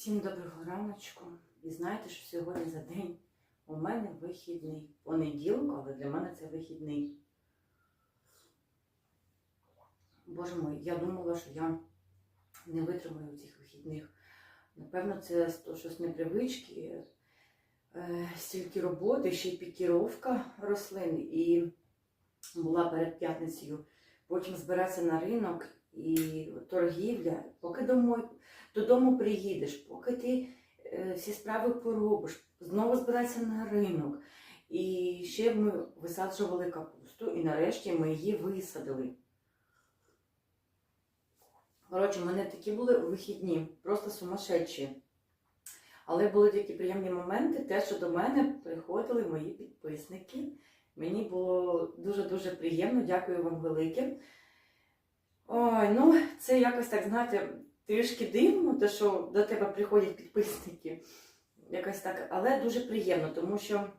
Всім доброго раночку. І знаєте, що сьогодні за день у мене вихідний. Понеділок, але для мене це вихідний. Боже мой, я думала, що я не витримаю цих вихідних. Напевно, це щось непривички, е, стільки роботи, ще й пікіровка рослин. І була перед п'ятницею. Потім збиратися на ринок і торгівля, поки домой, додому приїдеш, поки ти е, всі справи поробиш, знову збиратися на ринок. І ще ми висаджували капусту, і нарешті ми її висадили. Коротше, в мене такі були вихідні, просто сумасшедші. Але були такі приємні моменти, те, що до мене приходили мої підписники. Мені було дуже-дуже приємно, дякую вам велике. Ой, ну це якось так, знаєте, трішки дивно, те, що до тебе приходять підписники. Якось так, але дуже приємно, тому що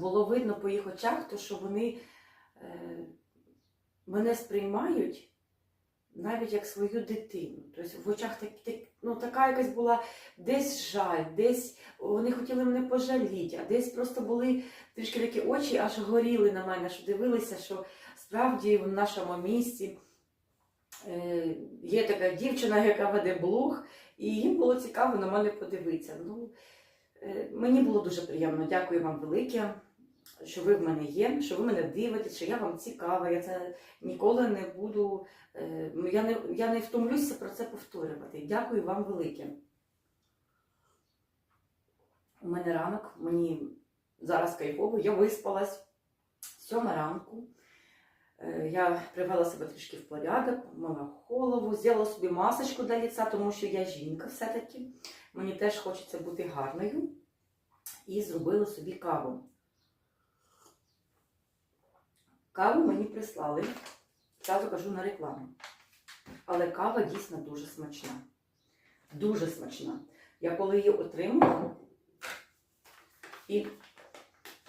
було видно по їх очах, то, що вони е, мене сприймають навіть як свою дитину. Тобто в очах так, так, ну, така якась була десь жаль, десь вони хотіли мене пожаліти, а десь просто були трішки такі очі, аж горіли на мене, що дивилися, що справді в нашому місті е, є така дівчина, яка веде блог, і їм було цікаво на мене подивитися. Ну, е, мені було дуже приємно. Дякую вам велике, що ви в мене є, що ви мене дивитесь, що я вам цікава. Я це ніколи не буду. е, Я не, я не втомлюся про це повторювати. Дякую вам велике. У мене ранок, мені зараз кайфово, я виспалась. Сьома ранку. Е, Я привела себе трішки в порядок, мила голову, зробила собі масочку для ліця, тому що я жінка все-таки. Мені теж хочеться бути гарною. І зробила собі каву. Каву мені прислали. Зразу кажу на рекламу. Але кава дійсно дуже смачна. Дуже смачна. Я коли її отримала, і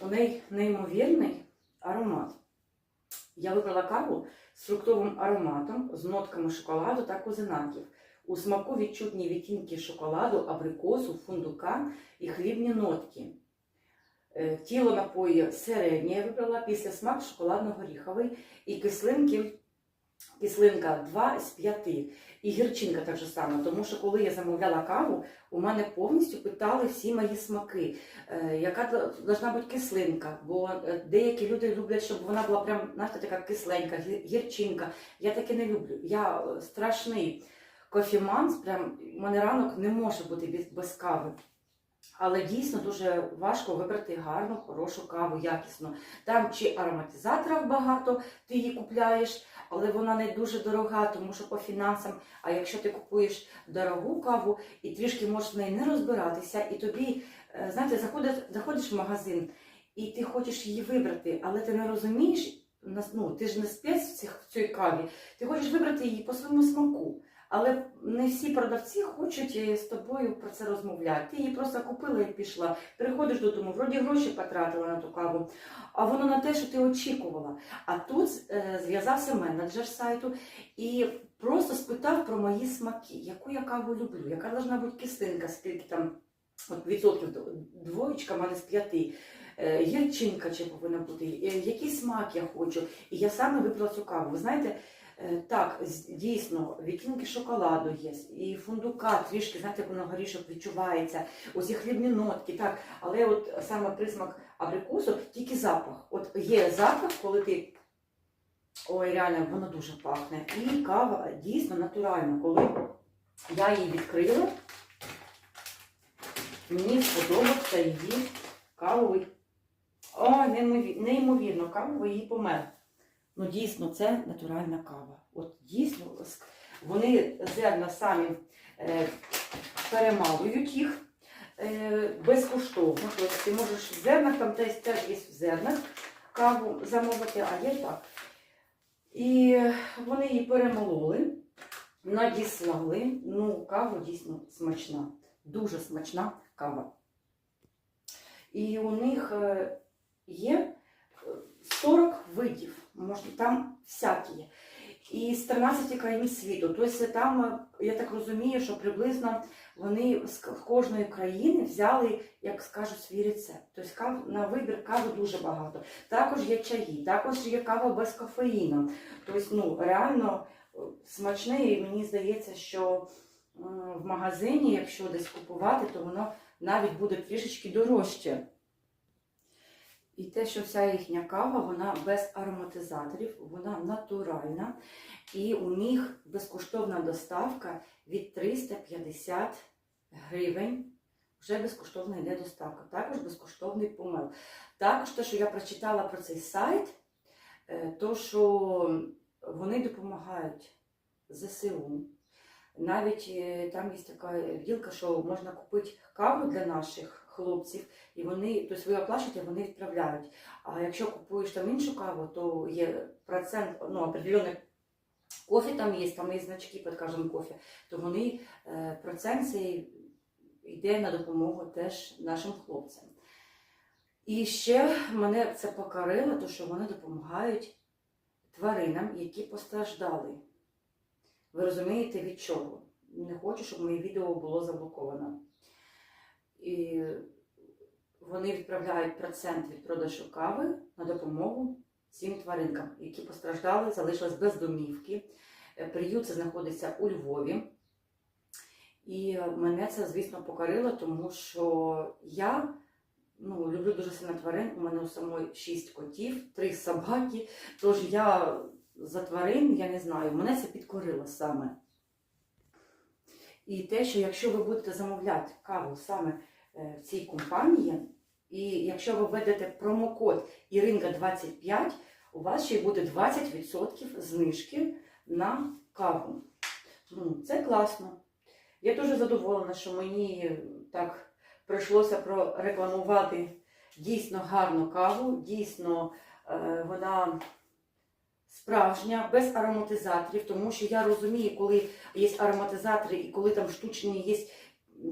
у неї неймовірний аромат. Я вибрала каву з фруктовим ароматом, з нотками шоколаду та козинаків. У смаку відчутні відтінки шоколаду, абрикосу, фундука і хлібні нотки. Е, Тіло напою середнє я вибрала після смак шоколадно-горіховий і кислинки, кислинка 2 з 5. І гірчинка так же само, тому що коли я замовляла каву, у мене повністю питали всі мої смаки, е, яка должна бути кислинка, бо е, деякі люди люблять, щоб вона була прям, знаєте, така кисленька, гірчинка. Я таке не люблю. Я е, страшний кофіман, прям у мене ранок не може бути без кави. Але дійсно дуже важко вибрати гарну, хорошу каву, якісну. Там чи ароматизаторів багато, ти її купляєш, але вона не дуже дорога, тому що по фінансам. А якщо ти купуєш дорогу каву і трішки можеш в неї не розбиратися, і тобі, е, знаєте, заходиш, заходиш в магазин і ти хочеш її вибрати, але ти не розумієш, ну, ти ж не спец в, цих, в цій каві, ти хочеш вибрати її по своєму смаку. Але не всі продавці хочуть е, з тобою про це розмовляти. Ти її просто купила і пішла. Приходиш додому, вроді гроші потратила на ту каву, а воно на те, що ти очікувала. А тут е, зв'язався менеджер сайту і просто спитав про мої смаки, яку я каву люблю, яка должна бути кислинка, скільки там от відсотків двоєчка в мене з п'яти. е, Гірчинка чи повинна бути, який смак я хочу. І я саме вибрала цю каву. Ви знаєте, Так, дійсно, відтінки шоколаду є, і фундука трішки, знаєте, воно горішок відчувається, оці хлібні нотки, так, але от саме присмак абрикосу, тільки запах. От є запах, коли ти. Ой, реально, воно дуже пахне. І кава дійсно натуральна. Коли я її відкрила, мені сподобався її кавовий. Ой, неймовірно, кавовий її помер. Ну, дійсно, це натуральна кава. От дійсно, вони зерна самі е, перемалують їх е, безкоштовно. Тобто ти можеш в зернах, там теж, теж є в зернах каву замовити, а є так. І вони її перемололи, надіслали. Ну, кава дійсно смачна, дуже смачна кава. І у них е, є е, 40 видів, можна, там всякі і з 13 країн світу. Тобто там, я так розумію, що приблизно вони з кожної країни взяли, як скажу, свій рецепт. Тобто на вибір кави дуже багато. Також є чаї, також є кава без кофеїну. Тобто, ну, реально е, смачне, і мені здається, що е, в магазині, якщо десь купувати, то воно навіть буде трішечки дорожче. І те, що вся їхня кава, вона без ароматизаторів, вона натуральна. І у них безкоштовна доставка від 350 гривень. Вже безкоштовна йде доставка. Також безкоштовний помил. Також те, що я прочитала про цей сайт, е, то що вони допомагають ЗСУ. Навіть е, там є така ділка, що можна купити каву для наших хлопців, і вони, тобто ви оплачуєте, вони відправляють. А якщо купуєш там іншу каву, то є процент, ну, определений кофе там є, там є значки під кожним кофе, то вони е, процент цей йде на допомогу теж нашим хлопцям. І ще мене це покорило, то що вони допомагають тваринам, які постраждали. Ви розумієте від чого? Не хочу, щоб моє відео було заблоковано. І вони відправляють процент від продажу кави на допомогу цим тваринкам, які постраждали, залишились без домівки. Е, Приют це знаходиться у Львові. І мене це, звісно, покорило, тому що я ну, люблю дуже сильно тварин. У мене у самої шість котів, три собаки. Тож я за тварин, я не знаю, мене це підкорило саме. І те, що якщо ви будете замовляти каву саме е, в цій компанії, і якщо ви введете промокод Іринка 25, у вас ще й буде 20% знижки на каву. Ну, це класно. Я дуже задоволена, що мені так прийшлося прорекламувати дійсно гарну каву, дійсно е, вона справжня, без ароматизаторів, тому що я розумію, коли є ароматизатори і коли там штучні є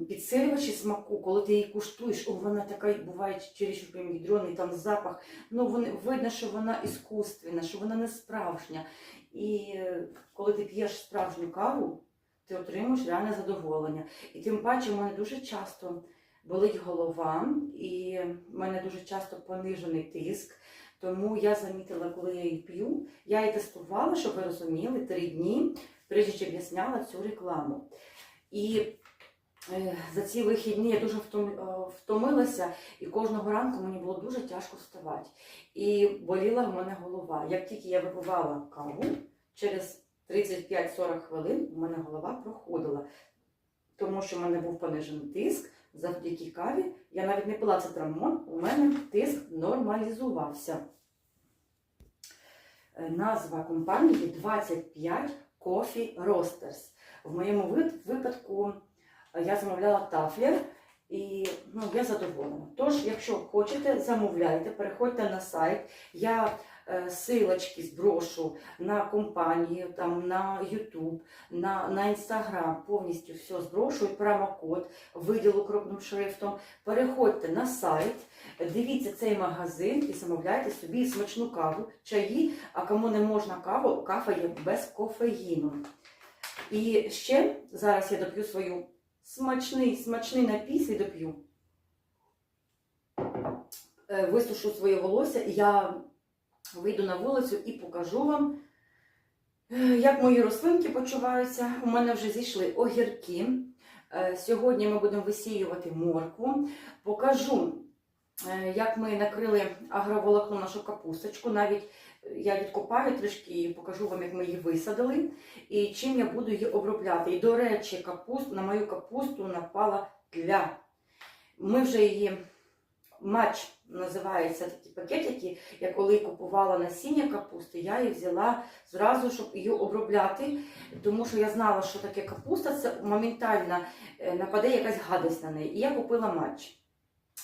підсилювачі смаку, коли ти її куштуєш, о, вона така буває чересчур прям там запах. Ну, вони, видно, що вона іскусственна, що вона не справжня. І е, коли ти п'єш справжню каву, ти отримуєш реальне задоволення. І тим паче в мене дуже часто болить голова, і в мене дуже часто понижений тиск. Тому я замітила, коли я її п'ю, я її тестувала, щоб ви розуміли, три дні, прежде чим я зняла цю рекламу. І е, за ці вихідні я дуже е, втомилася, і кожного ранку мені було дуже тяжко вставати. І боліла в мене голова. Як тільки я випивала каву, через 35-40 хвилин у мене голова проходила. Тому що в мене був понижений тиск, завдяки каві. Я навіть не пила цитрамон, у мене тиск нормалізувався. Е, Назва компанії 25 Coffee Roasters. В моєму випадку е, я замовляла тафлер і ну, я задоволена. Тож, якщо хочете, замовляйте, переходьте на сайт. Я силочки зброшу на компанію, там, на YouTube, на, на повністю все зброшу і промокод виділу крупним шрифтом. Переходьте на сайт, дивіться цей магазин і замовляйте собі смачну каву, чаї, а кому не можна каву, кава є без кофеїну. І ще зараз я доп'ю свою смачний, смачний напій свій доп'ю. Е, Висушу своє волосся, я вийду на вулицю і покажу вам, е, як мої рослинки почуваються. У мене вже зійшли огірки. Е, Сьогодні ми будемо висіювати моркву. Покажу, е, як ми накрили агроволокном нашу капусточку. Навіть я відкопаю трішки і покажу вам, як ми її висадили і чим я буду її обробляти. І, до речі, капуст, на мою капусту напала тля. Ми вже її матч називається такі пакетики. Я коли купувала насіння капусти, я її взяла зразу, щоб її обробляти, тому що я знала, що таке капуста, це моментально е, нападе якась гадость на неї. І я купила матч.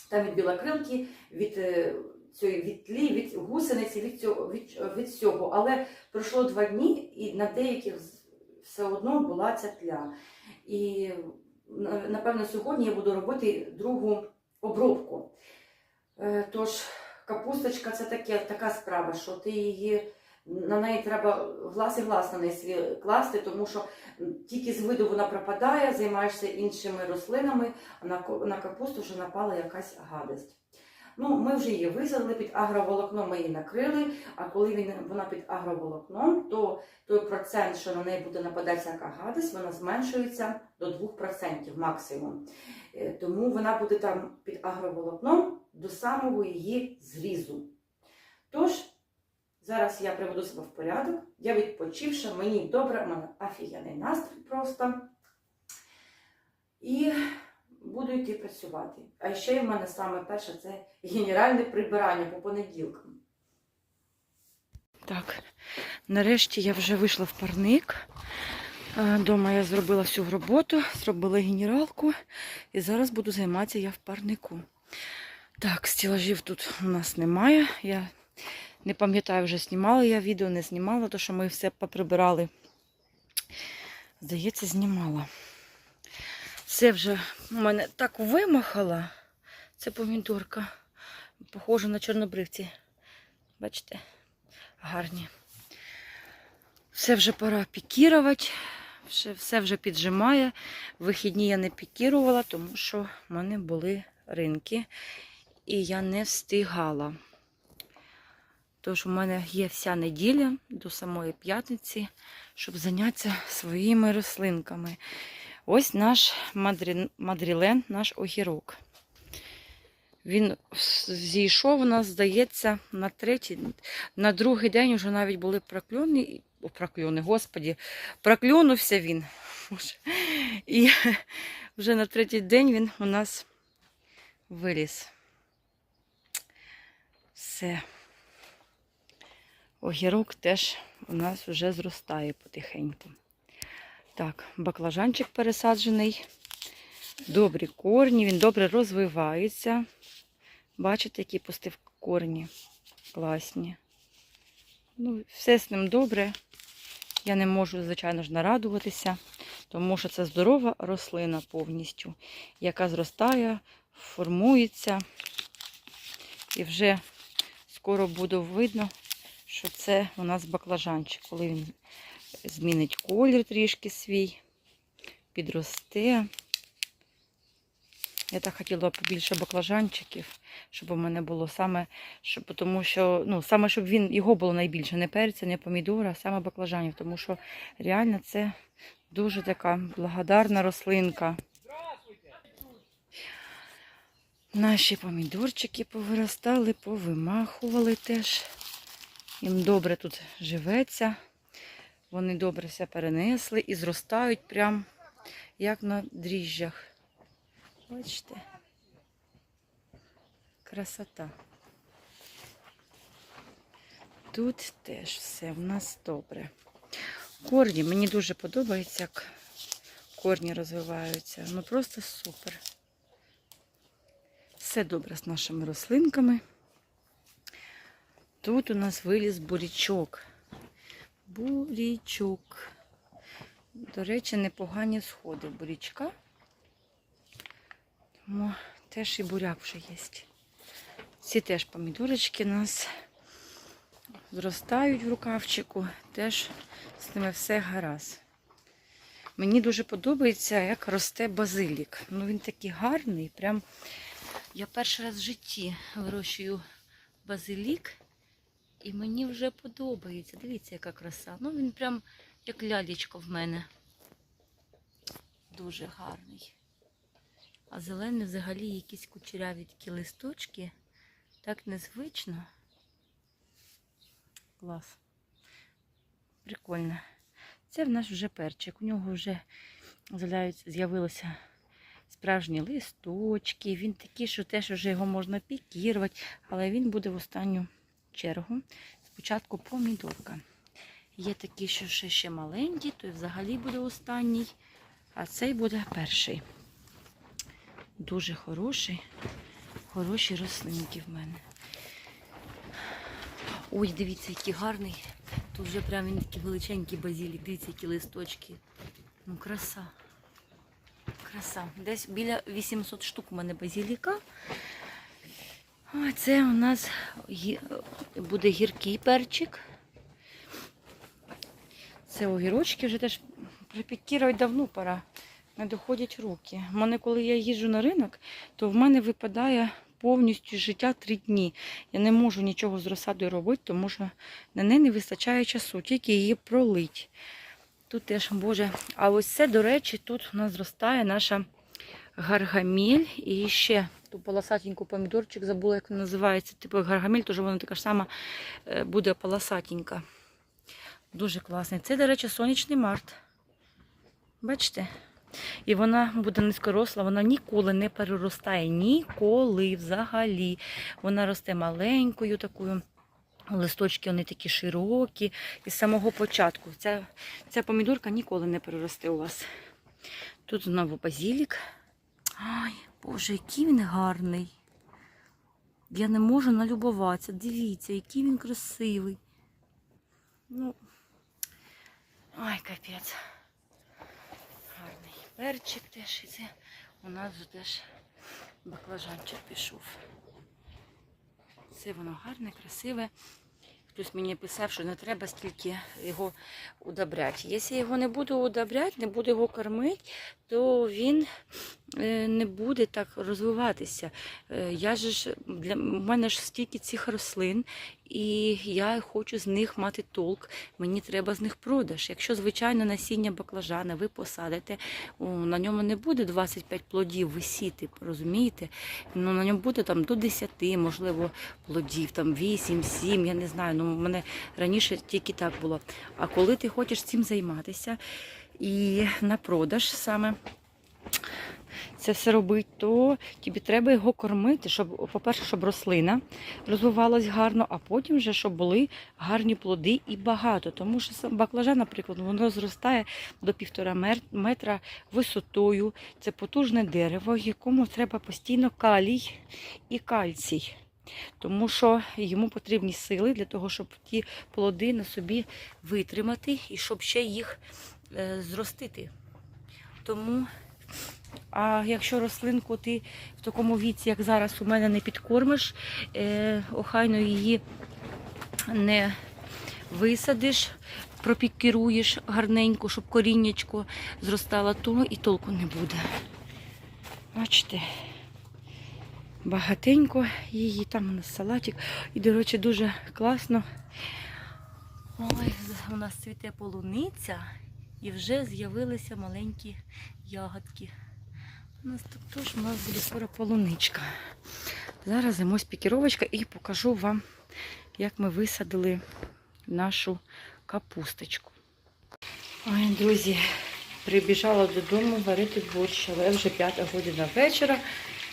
Там від білокрилки, від е, цієї від тлі, від гусениці, від цього, від, від всього. Але пройшло два дні, і на деяких все одно була ця тля. І напевно сьогодні я буду робити другу обробку. Е, Тож, капусточка це таке, така справа, що ти її на неї треба глас і глас на неї класти, тому що тільки з виду вона пропадає, займаєшся іншими рослинами, а на капусту вже напала якась гадость. Ну, ми вже її висадили під агроволокном, ми її накрили, а коли він, вона під агроволокном, то той процент, що на неї буде нападати всяка гадость, вона зменшується до 2% максимум. Е, Тому вона буде там під агроволокном до самого її зрізу. Тож, зараз я приведу себе в порядок, я відпочивша, мені добре, в мене офігенний настрій просто. І буду йти працювати. А ще в мене саме перше це генеральне прибирання по понеділкам. Так, нарешті я вже вийшла в парник. Е, Дома я зробила всю роботу, зробила генералку і зараз буду займатися я в парнику. Так, стілажів тут у нас немає. Я не пам'ятаю, вже знімала я відео, не знімала, тому що ми все поприбирали. Здається, знімала. Це вже у мене так вимахала. Це помідорка. Похоже на чорнобривці. Бачите? Гарні. Все вже пора пікірувати. Все вже піджимає. Вихідні я не пікірувала, тому що в мене були ринки. І я не встигала. Тож у мене є вся неділя до самої п'ятниці, щоб зайнятися своїми рослинками. Ось наш мадрі... мадрілен, наш огірок. Він зійшов у нас, здається, на третій, на другий день вже навіть були прокльони. О, прокльони, господі, прокльонувся він. І вже на третій день він у нас виліз. Все. Огірок теж у нас вже зростає потихеньку. Так, баклажанчик пересаджений. Добрі корні, він добре розвивається. Бачите, які пустив корні. Класні. Ну, все з ним добре. Я не можу, звичайно ж, нарадуватися, тому що це здорова рослина повністю, яка зростає, формується. І вже скоро буде видно, що це у нас баклажанчик, коли він змінить колір трішки свій, підросте. Я так хотіла побільше баклажанчиків, щоб у мене було саме, щоб, тому що, ну, саме, щоб він, його було найбільше, не перця, не помідора, а саме баклажанів, тому що реально це дуже така благодарна рослинка. Наші помідорчики повиростали, повимахували теж. Їм добре тут живеться. Вони добре все перенесли і зростають прям як на дріжджах. Бачите? Красота. Тут теж все в нас добре. Корні, мені дуже подобається, як корні розвиваються. Ну просто супер. Все добре з нашими рослинками. Тут у нас виліз бурячок. Бурячок. До речі, непогані сходи бурячка. Тому теж і буряк вже є. Ці теж помідорочки у нас зростають в рукавчику, теж з ними все гаразд. Мені дуже подобається, як росте базилік. Ну він такий гарний. Прям я перший раз в житті вирощую базилік. І мені вже подобається. Дивіться, яка краса. Ну він прям як лялечко в мене. Дуже гарний. А зелений взагалі якісь кучеряві такі листочки. Так незвично. Клас. Прикольно. Це в нас вже перчик. У нього вже з'явилися справжні листочки. Він такий, що теж вже його можна пікірувати, але він буде в останню чергу. Спочатку помідорка. Є такі, що ще, ще маленькі, то взагалі буде останній, а цей буде перший. Дуже хороший, хороші рослинки в мене. Ой, дивіться, який гарний. Тут вже прям він такий величенький базилік. Дивіться, які листочки. Ну, краса. Краса. Десь біля 800 штук у мене базиліка. А це у нас буде гіркий перчик. Це огірочки вже теж припікірувати давно пора. Не доходять руки. У мене, коли я їжджу на ринок, то в мене випадає повністю життя три дні. Я не можу нічого з розсадою робити, тому що на неї не вистачає часу, тільки її пролить. Тут теж, Боже. А ось це, до речі, тут у нас зростає наша гаргаміль і ще ту полосатеньку помідорчик, забула, як вона називається. Типу гаргаміль, тож вона така ж сама е, буде полосатенька. Дуже класний. Це, до речі, сонячний март. Бачите? І вона буде низькоросла, вона ніколи не переростає. Ніколи взагалі. Вона росте маленькою такою. Листочки вони такі широкі. І з самого початку. Ця, ця помідорка ніколи не переросте у вас. Тут знову базілік. Ай, Боже, який він гарний. Я не можу налюбуватися. Дивіться, який він красивий. Ну, ай, капець. Гарний перчик теж. І це у нас вже теж баклажанчик пішов. Це воно гарне, красиве. Хтось мені писав, що не треба стільки його удобряти. Якщо я його не буду удобряти, не буду його кормити, то він не буде так розвиватися. Е, Я ж для мене ж стільки цих рослин, і я хочу з них мати толк. Мені треба з них продаж. Якщо звичайно насіння баклажана ви посадите, на ньому не буде 25 плодів висіти, розумієте? Ну на ньому буде там до 10, можливо, плодів, там 8, 7, я не знаю. Ну, мене раніше тільки так було. А коли ти хочеш цим займатися і на продаж саме це все робити, то тобі треба його кормити, щоб, по-перше, щоб рослина розвивалась гарно, а потім вже, щоб були гарні плоди і багато. Тому що баклажан, наприклад, воно зростає до півтора метра висотою. Це потужне дерево, якому треба постійно калій і кальцій. Тому що йому потрібні сили для того, щоб ті плоди на собі витримати і щоб ще їх е, зростити. Тому, а якщо рослинку ти в такому віці, як зараз у мене, не підкормиш, е, охайно її не висадиш, пропікіруєш гарненько, щоб коріннячко зростало, то і толку не буде. Бачите, багатенько її, там у нас салатик. І, до речі, дуже класно. Ой, у нас цвіте полуниця і вже з'явилися маленькі ягодки. У нас тут теж у нас буде скоро полуничка. Зараз займусь пікіровочка і покажу вам, як ми висадили нашу капусточку. Ой, друзі, прибіжала додому варити борщ, але вже п'ята година вечора,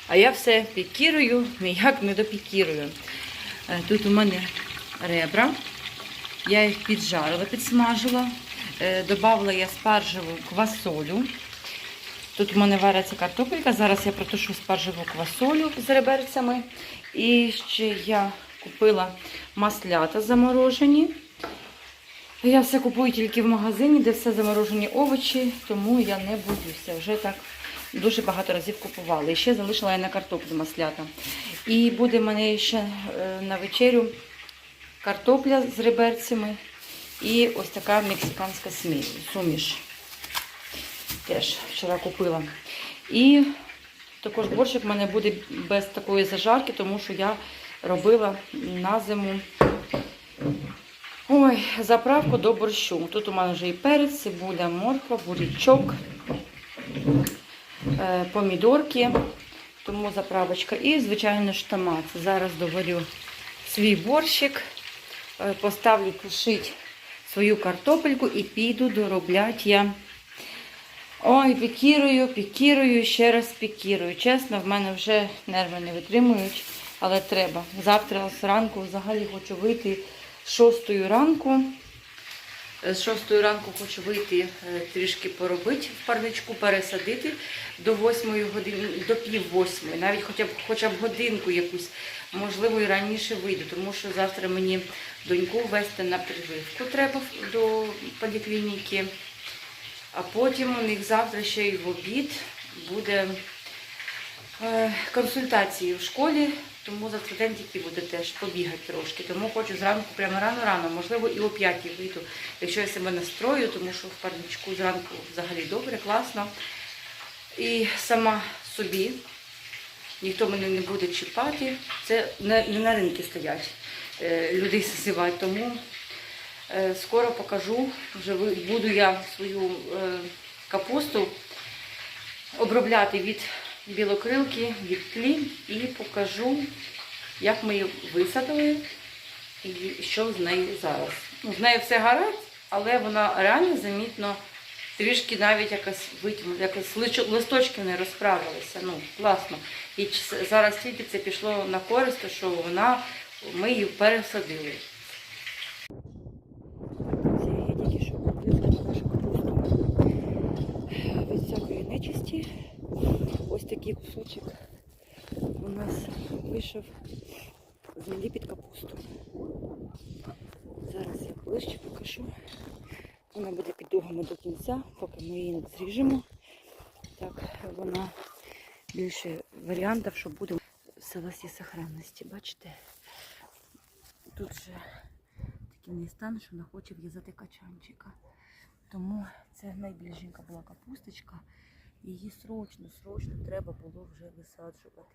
а я все пікірую, ніяк не допікірую. Е, Тут у мене ребра. Я їх піджарила, підсмажила. Е, я спаржеву квасолю. Тут у мене вариться картопелька. Зараз я протушу спаржеву квасолю з реберцями. І ще я купила маслята заморожені. Я все купую тільки в магазині, де все заморожені овочі, тому я не боюся. Вже так дуже багато разів купувала. І ще залишила я на картоплю маслята. І буде в мене ще е, на вечерю картопля з реберцями і ось така мексиканська суміш. Теж вчора купила. І також борщик в мене буде без такої зажарки, тому що я робила на зиму ой, заправку до борщу. Тут у мене вже і перець, цибуля, морква, бурячок, е, помідорки, тому заправочка. І, звичайно ж, томат. Зараз доварю свій борщик, е, поставлю тушити свою картопельку і піду доробляти я. Ой, пікірую, пікірую, ще раз пікірую. Чесно, в мене вже нерви не витримують, але треба. Завтра зранку взагалі хочу вийти з 6 ранку. Е, З 6 ранку хочу вийти е, трішки поробити в парничку, пересадити до 8 години, до пів восьмої, навіть хоча б, хоча б годинку якусь, можливо, і раніше вийду, тому що завтра мені доньку вести на прививку треба до поліклініки. А потім у них завтра ще й в обід буде е, консультації в школі, тому за цей день тільки буде теж побігати трошки. Тому хочу зранку, прямо рано-рано, можливо, і о 5 вийду, якщо я себе настрою, тому що в парничку зранку взагалі добре, класно. І сама собі ніхто мене не буде чіпати. Це не, на ринку стоять, е, людей зазивати. Тому скоро покажу, вже буду я свою е, капусту обробляти від білокрилки, від тлі і покажу, як ми її висадили і що з нею зараз. Ну, з нею все гаразд, але вона реально замітно трішки навіть якось якось листочки не розправилися. Ну, класно. І зараз тільки це пішло на користь, що вона, ми її пересадили. Я тільки що висадила нашу капусту без всякої нечисті. Ось такий кусочок у нас вийшов землі під капусту. Зараз я ближче покажу. Вона буде під дугами до кінця, поки ми її не зріжемо. Так, вона більше варіантів, що буде в целості сохранності. Бачите? Тут же такий не стан, що вона хоче в'язати качанчика. Тому це найбільшенька була капусточка. Її срочно, срочно треба було вже висаджувати.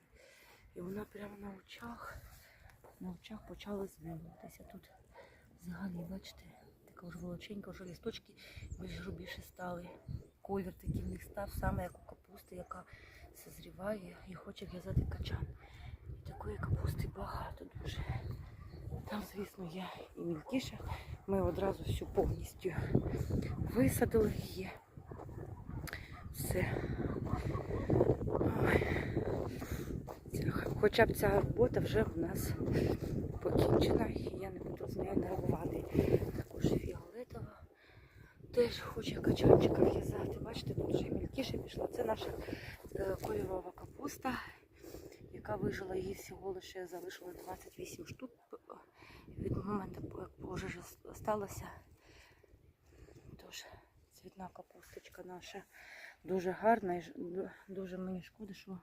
І вона прямо на очах, на очах почала змінюватися. Тут взагалі, бачите, така вже волоченька, вже листочки більш грубіше стали. Колір такий в них став, саме як у капусти, яка созріває і хоче в'язати качан. І такої капусти багато дуже. Там, звісно, є і мілкіша. Ми одразу всю повністю висадили її. Все. Хоча б ця робота вже в нас покінчена, і я не буду з нею нервувати. Також фіолетова. Теж хоче качанчика в'язати. Бачите, тут вже мілкіше пішло. Це наша е, кольорова капуста, яка вижила її всього лише залишилось 28 штук від моменту, як пожежа сталося. Тож, цвітна капусточка наша дуже гарна і дуже мені шкода, що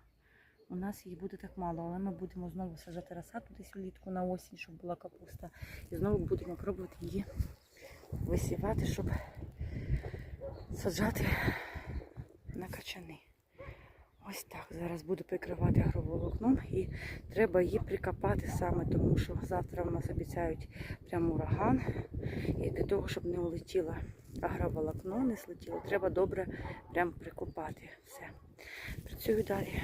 у нас її буде так мало, але ми будемо знову саджати розсаду десь улітку на осінь, щоб була капуста. І знову будемо пробувати її висівати, щоб саджати на качани. Ось так. Зараз буду прикривати агроволокном і треба її прикопати саме, тому що завтра у нас обіцяють прямо ураган. І для того, щоб не улетіло агроволокно, не слетіло, треба добре прям прикопати все. Працюю далі.